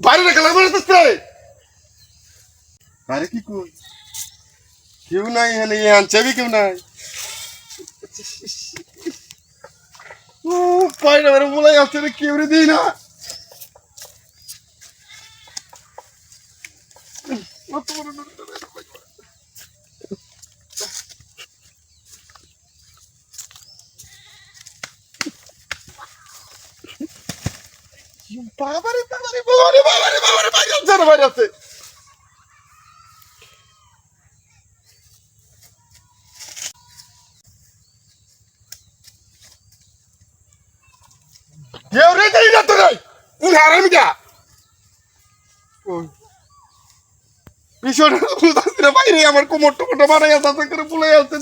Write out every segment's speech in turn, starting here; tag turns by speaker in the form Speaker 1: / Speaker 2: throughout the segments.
Speaker 1: বাইরে না বাইরে কি কই? কেউ নাই এখানে এ আনছাবি কেউ নাই। ও বাইরে বাইরে বলাই আসছে রে, কেউ রে দিই না। অত বড় নড়তে পারে না, বাইরে। বাবারে বাবারে বাবারে বাবারে বাবারে আমার কোমর টোমোটা মারাই আছে করে বলে আসতে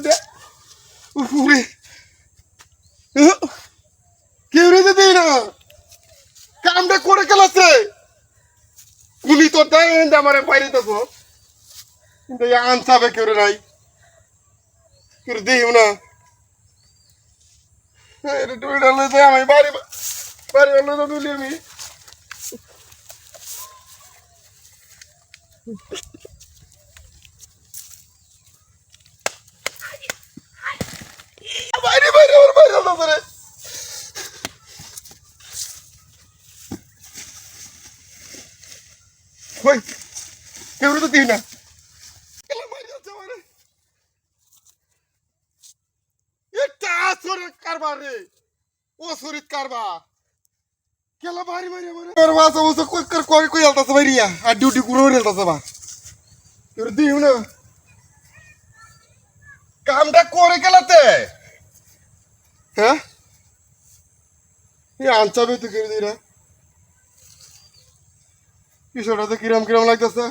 Speaker 1: কেউ রে দেই না কামটা করে গেলাছে উনি তো দেয় আমার বাইরে তো কিন্তু আনসাবে কেউ নাই। কেউ দিও না। এটা তুমি ডালে আমি, বাড়ি বাড়ি ডালে তো তুলি আমি বাইরে বাইরে আমার বাইরে ডালে ধরে কই কেউ তো দিই না। কারবার রে। ও শরীর কারবার। কেলা বাড়ি মারি আমার? আর বাসা বসে কই কর কই কই আলতাছে বাইরিয়া আর ডিউটি করে রেলতাছে বা তোর দিও না। কামটা করে গেলাতে। হ্যাঁ? এই আনচাবে তো করে দিরা বিষয়টা তো কিরাম কিরাম লাগতেছে।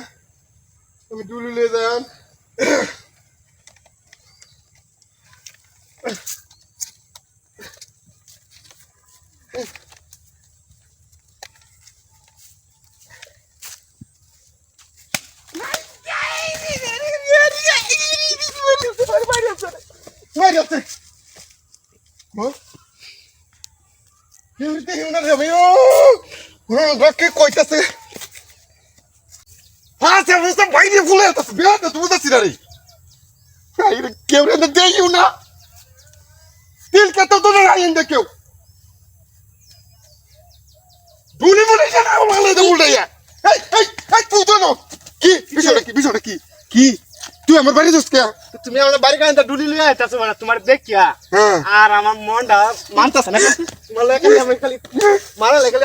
Speaker 1: আমি ডুলি লিয়ে যান। হ্যাঁ? বাকি কইতাছে। হ্যাঁ সে বুঝতে বাইরে ফুলে আছে বিয়া তো তো সিরারি আইরে কেউরে তো দেইও না। তিল কে তো তো রাইন দে কেউ ভুলি ভুলি জানা ভালো তো উল্টাইয়া এই এই এই তুই তো না। কি? বিষয়টা কি? বিষয়টা কি? কি? তুই আমার বাড়ি যাস কে?
Speaker 2: তুমি আমার বাড়ি কাছে ডুলি লিয়ে আইতাছো মানে তোমার দেখিয়া। আর আমার মনটা মানতাছে না। তোমার লাগে আমি খালি মারা লাগে